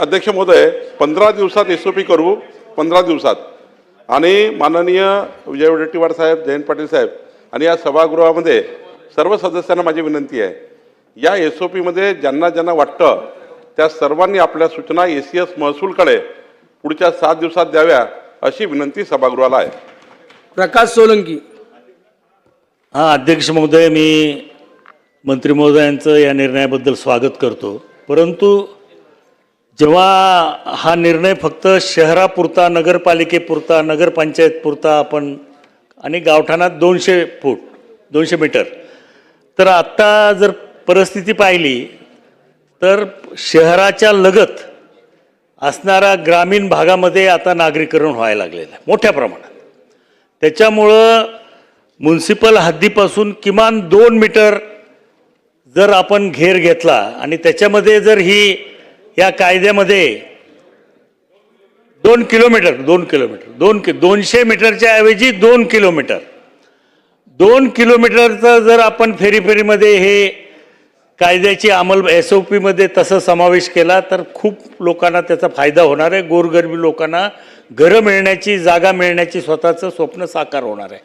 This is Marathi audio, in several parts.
अध्यक्ष महोदय पंधरा दिवसात एस ओ पी करू पंधरा दिवसात. आणि माननीय विजय वडेट्टीवार साहेब जयंत पाटील साहेब आणि या सभागृहामध्ये सर्व सदस्यांना माझी विनंती आहे. या एस ओ पीमध्ये ज्यांना ज्यांना वाटतं त्या सर्वांनी आपल्या सूचना ए सी एस महसूलकडे पुढच्या सात दिवसात द्याव्या अशी विनंती सभागृहाला आहे. प्रकाश सोलंकी. हां अध्यक्ष महोदय मी मंत्री महोदयांचं या निर्णयाबद्दल स्वागत करतो. परंतु जेव्हा हा निर्णय फक्त शहरापुरता नगरपालिकेपुरता नगरपंचायतपुरता आपण आणि गावठाणात दोनशे फूट दोनशे मीटर. तर आत्ता जर परिस्थिती पाहिली तर शहराच्या लगत असणाऱ्या ग्रामीण भागामध्ये आता नागरीकरण व्हायला लागलेलं आहे मोठ्या प्रमाणात. त्याच्यामुळं म्युन्सिपल हद्दीपासून किमान दोन मीटर जर आपण घेर घेतला आणि त्याच्यामध्ये जर ही या कायद्यामध्ये दोन किलोमीटर दोन किलोमीटर दोन कि दोनशे मीटरच्या ऐवजी दोन किलोमीटर. दोन किलोमीटरचं जर आपण फेरीफेरीमध्ये हे कायद्याची अंमल एस ओ पीमध्ये तसं समावेश केला तर खूप लोकांना त्याचा फायदा होणार आहे. गोरगरबी लोकांना घरं मिळण्याची जागा मिळण्याची स्वतःचं स्वप्न साकार होणार आहे.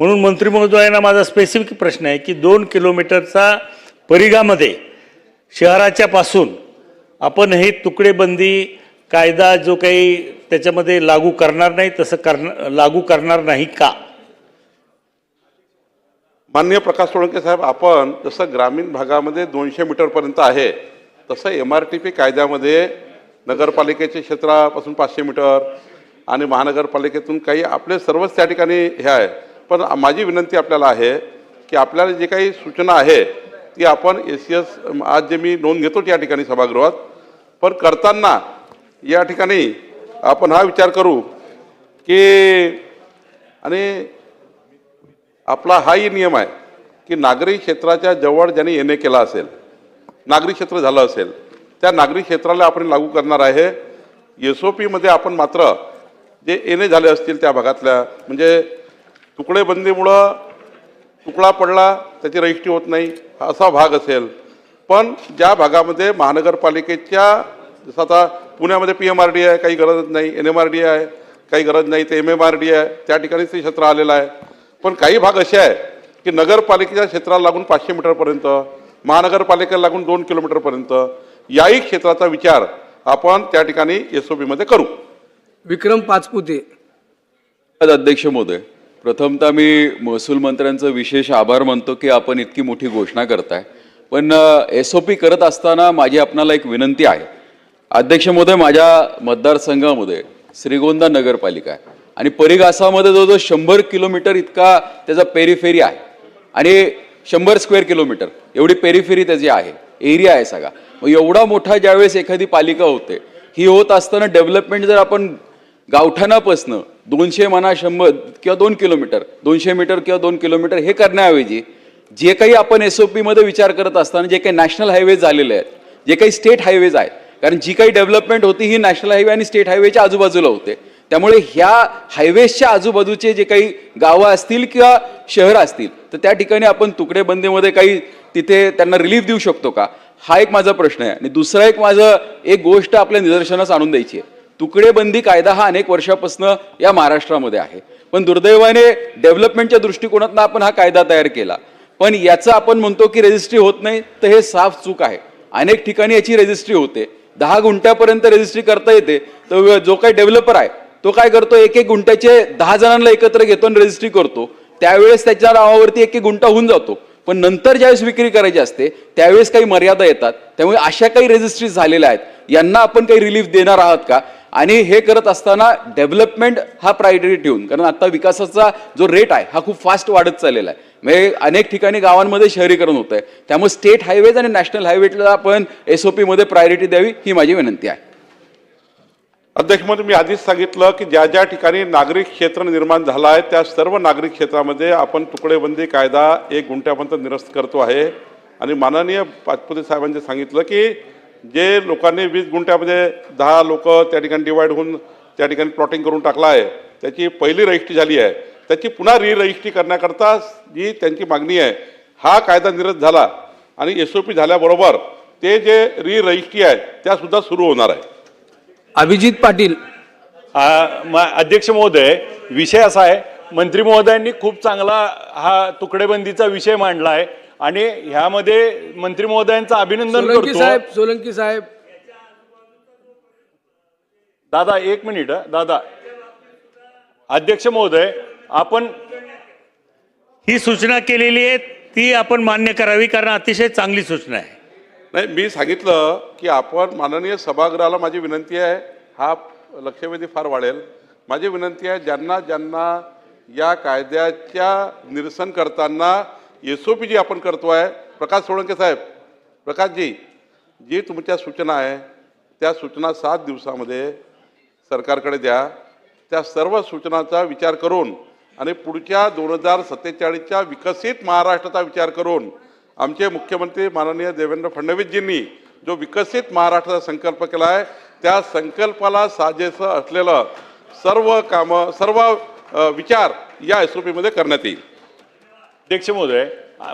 म्हणून मंत्री महोदयांना माझा स्पेसिफिक प्रश्न आहे की दोन किलोमीटरचा परिघामध्ये शहराच्या पासून आपण हे तुकडेबंदी कायदा जो काही त्याच्यामध्ये लागू करणार नाही तसं करणार लागू करणार नाही का? माननीय प्रकाश सोळंके साहेब आपण जसं ग्रामीण भागामध्ये दोनशे मीटरपर्यंत आहे तसं एम आर टी पी कायद्यामध्ये नगरपालिकेच्या क्षेत्रापासून पाचशे मीटर आणि महानगरपालिकेतून काही आपले सर्वच त्या ठिकाणी हे आहे. पण माझी विनंती आपल्याला आहे की आपल्याला जे काही सूचना आहे ती आपण ए सी एस आज जे मी नोंद घेतो त्या ठिकाणी सभागृहात पण करताना या ठिकाणी आपण हा विचार करू की आणि आपला हाही नियम आहे की नागरी क्षेत्राच्या जवळ ज्यांनी येणे केला असेल नागरी क्षेत्र झालं असेल त्या नागरी क्षेत्राला आपण लागू करणार आहे. एस ओ पीमध्ये आपण मात्र जे येणे झाले असतील त्या भागातल्या म्हणजे तुकडेबंदीमुळं तुकडा पडला त्याची रजिस्ट्री होत नाही असा भाग असेल. पण ज्या भागामध्ये महानगरपालिकेच्या जसं आता पुण्यामध्ये पी एम आर डी आहे काही गरज नाही. एन एम आर डी आहे काही गरज नाही. ते एम एम आर डी आहे. त्या ठिकाणी ते क्षेत्र आलेलं आहे. पण काही भाग असे आहे की नगरपालिकेच्या क्षेत्राला लागून पाचशे मीटरपर्यंत महानगरपालिकेला लागून दोन किलोमीटरपर्यंत याही क्षेत्राचा विचार आपण त्या ठिकाणी एस ओ पीमध्ये करू. विक्रम पाचपुते. अध्यक्ष महोदय प्रथमतः मी महसूल मंत्र्यांचं विशेष आभार मानतो की आपण इतकी मोठी घोषणा करताय. पण एस ओ पी करत असताना माझी आपणाला एक विनंती आहे. अध्यक्ष महोदय माझ्या मतदारसंघामध्ये श्रीगोंदा नगरपालिका आहे. आणि परिघासामध्ये जवळजवळ शंभर किलोमीटर इतका त्याचा पेरीफेरी आहे. आणि शंभर स्क्वेअर किलोमीटर एवढी पेरीफेरी त्याची आहे. एरिया आहे सगळा. मग एवढा मोठा ज्यावेळेस एखादी पालिका होते ही होत असताना डेव्हलपमेंट जर आपण गावठाणापासनं दोनशे म्हणा शंभर किंवा दोन किलोमीटर दोनशे मीटर किंवा दोन किलोमीटर हे करण्याऐवजी जे काही आपण एस ओ पीमध्ये विचार करत असताना जे काही नॅशनल हायवेज झालेले आहेत जे काही स्टेट हायवेज आहेत कारण जी काही डेव्हलपमेंट होती ही नॅशनल हायवे आणि स्टेट हायवेच्या आजूबाजूला होते. त्यामुळे ह्या हायवेजच्या आजूबाजूचे जे काही गावं असतील किंवा शहरं असतील तर त्या ठिकाणी आपण तुकडेबंदीमध्ये काही तिथे त्यांना रिलीफ देऊ शकतो का? हा एक माझा प्रश्न आहे. आणि दुसरा एक माझं एक गोष्ट आपल्या निदर्शनास आणून द्यायची आहे. तुकडेबंदी कायदा हा अनेक वर्षापासून या महाराष्ट्रामध्ये आहे. पण दुर्दैवाने डेव्हलपमेंटच्या दृष्टिकोनातून आपण हा कायदा तयार केला. पण याचं आपण म्हणतो की रजिस्ट्री होत नाही तर हे साफ चूक आहे. अनेक ठिकाणी याची रजिस्ट्री होते. दहा गुंठ्यापर्यंत रजिस्ट्री करता येते. तर जो काही डेव्हलपर आहे तो काय करतो एक एक गुंठ्याचे दहा जणांना एकत्र घेतो आणि रजिस्ट्री करतो. त्यावेळेस त्याच्या नावावरती एक एक गुंठा होऊन जातो. पण नंतर ज्यावेळेस विक्री करायची असते त्यावेळेस काही मर्यादा येतात. त्यामुळे अशा काही रजिस्ट्री झालेल्या आहेत. यांना आपण काही रिलीफ देणार आहात का? आणि हे करत असताना डेव्हलपमेंट हा प्रायोरिटी ठेवून कारण आता विकासाचा जो रेट आहे हा खूप फास्ट वाढत चाललेला आहे. म्हणजे अनेक ठिकाणी गावांमध्ये शहरीकरण होत आहे त्यामुळे स्टेट हायवेज आणि नॅशनल हायवेला आपण एस ओ पीमध्ये प्रायोरिटी द्यावी ही माझी विनंती आहे. अध्यक्ष म्हणून मी आधीच सांगितलं की ज्या ज्या ठिकाणी नागरिक क्षेत्र निर्माण झालं आहे त्या सर्व नागरिक क्षेत्रामध्ये आपण तुकडेबंदी कायदा एक गुंठ्यापर्यंत निरस्त करतो आहे. आणि माननीय पाचपुते साहेबांनी सांगितलं की जे लोकांनी वीस गुंठ्यामध्ये दहा लोक त्या ठिकाणी डिवाईड होऊन त्या ठिकाणी प्लॉटिंग करून टाकला आहे त्याची पहिली रजिस्ट्री झाली आहे. त्याची पुन्हा री रजिस्ट्री करण्याकरता जी त्यांची मागणी आहे हा कायदा निरस्त झाला आणि एस ओ पी झाल्याबरोबर ते जे री रजिस्ट्री आहे त्यासुद्धा सुरू होणार आहे. अभिजित पाटील. अध्यक्ष महोदय विषय असा आहे मंत्री महोदयांनी खूप चांगला हा तुकडेबंदीचा विषय मांडला आहे. आणि ह्यामध्ये मंत्री महोदयांचं अभिनंदन करतो. साहेब सोलंकी साहेब. दादा एक मिनिट दादा. अध्यक्ष महोदय आपण ही सूचना केलेली आहे ती आपण मान्य करावी कारण अतिशय चांगली सूचना आहे. नाही मी सांगितलं की आपण माननीय सभागृहाला माझी विनंती आहे हा लक्षवेधी फार वाढेल. माझी विनंती आहे ज्यांना ज्यांना या कायद्याच्या निरसन करताना एस ओ पी जी आपण करतो आहे. प्रकाश सोळंके साहेब प्रकाशजी जी तुमच्या सूचना आहे त्या सूचना सात दिवसामध्ये सरकारकडे द्या. त्या सर्व सूचनांचा विचार करून आणि पुढच्या दोन हजार सत्तेचाळीसच्या विकसित महाराष्ट्राचा विचार करून आमचे मुख्यमंत्री माननीय देवेंद्र फडणवीसजींनी जो विकसित महाराष्ट्राचा संकल्प केला आहे त्या संकल्पाला साजेसं असलेलं सर्व कामं सर्व विचार या एस ओ पीमध्ये करण्यात येईल. अध्यक्ष महोदय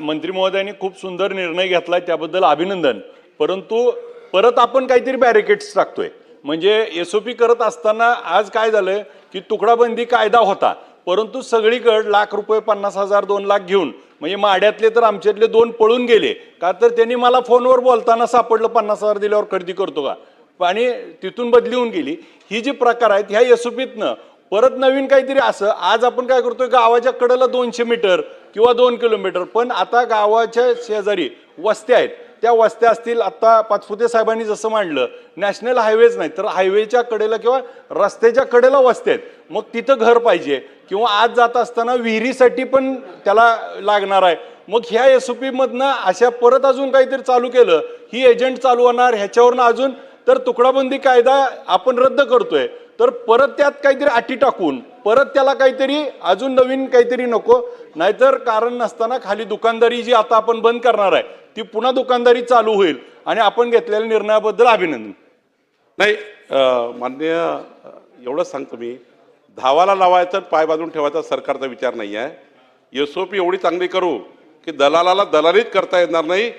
मंत्री महोदयांनी खूप सुंदर निर्णय घेतला त्याबद्दल अभिनंदन. परंतु परत आपण काहीतरी बॅरिकेड्स टाकतोय. म्हणजे एस ओ पी करत असताना आज काय झालं की तुकडाबंदी कायदा होता. परंतु सगळीकड लाख रुपये पन्नास हजार दोन लाख घेऊन म्हणजे माड्यातले तर आमच्यातले दोन पळून गेले. का तर त्यांनी मला फोनवर बोलताना सापडलं पन्नास हजार दिल्यावर खरेदी करतो का? आणि तिथून बदली होऊन गेली. ही जी प्रकार आहेत ह्या एसओपीतनं परत नवीन काहीतरी असं आज आपण काय करतोय गावाच्या कडेला दोनशे मीटर किंवा दोन किलोमीटर पण आता गावाच्या शेजारी वस्त्या आहेत. त्या वस्त्या असतील आता पाचपुते साहेबांनी जसं मांडलं नॅशनल हायवेज नाही तर हायवेच्या कडेला किंवा रस्त्याच्या कडेला वस्त्या आहेत. मग तिथं घर पाहिजे किंवा आज जात असताना विहिरीसाठी पण त्याला लागणार आहे. मग ह्या एस ओ पीमधनं अशा परत अजून काहीतरी चालू केलं ही एजंट चालू होणार ह्याच्यावरनं अजून तर तुकडाबंदी कायदा आपण रद्द करतोय. तर परत त्यात काहीतरी अटी टाकून परत त्याला काहीतरी अजून नवीन काहीतरी नको नाहीतर कारण नसताना खाली दुकानदारी जी आता आपण बंद करणार आहे ती पुन्हा दुकानदारी चालू होईल आणि आपण घेतलेल्या निर्णयाबद्दल अभिनंदन. नाही मान्य माननीय एवढंच सांगतो मी धावाला लावायचं पाय बाजून ठेवायचा सरकारचा विचार नाही आहे एस ओ पी एवढी चांगली करू की दलालाला दलालीच करता येणार नाही.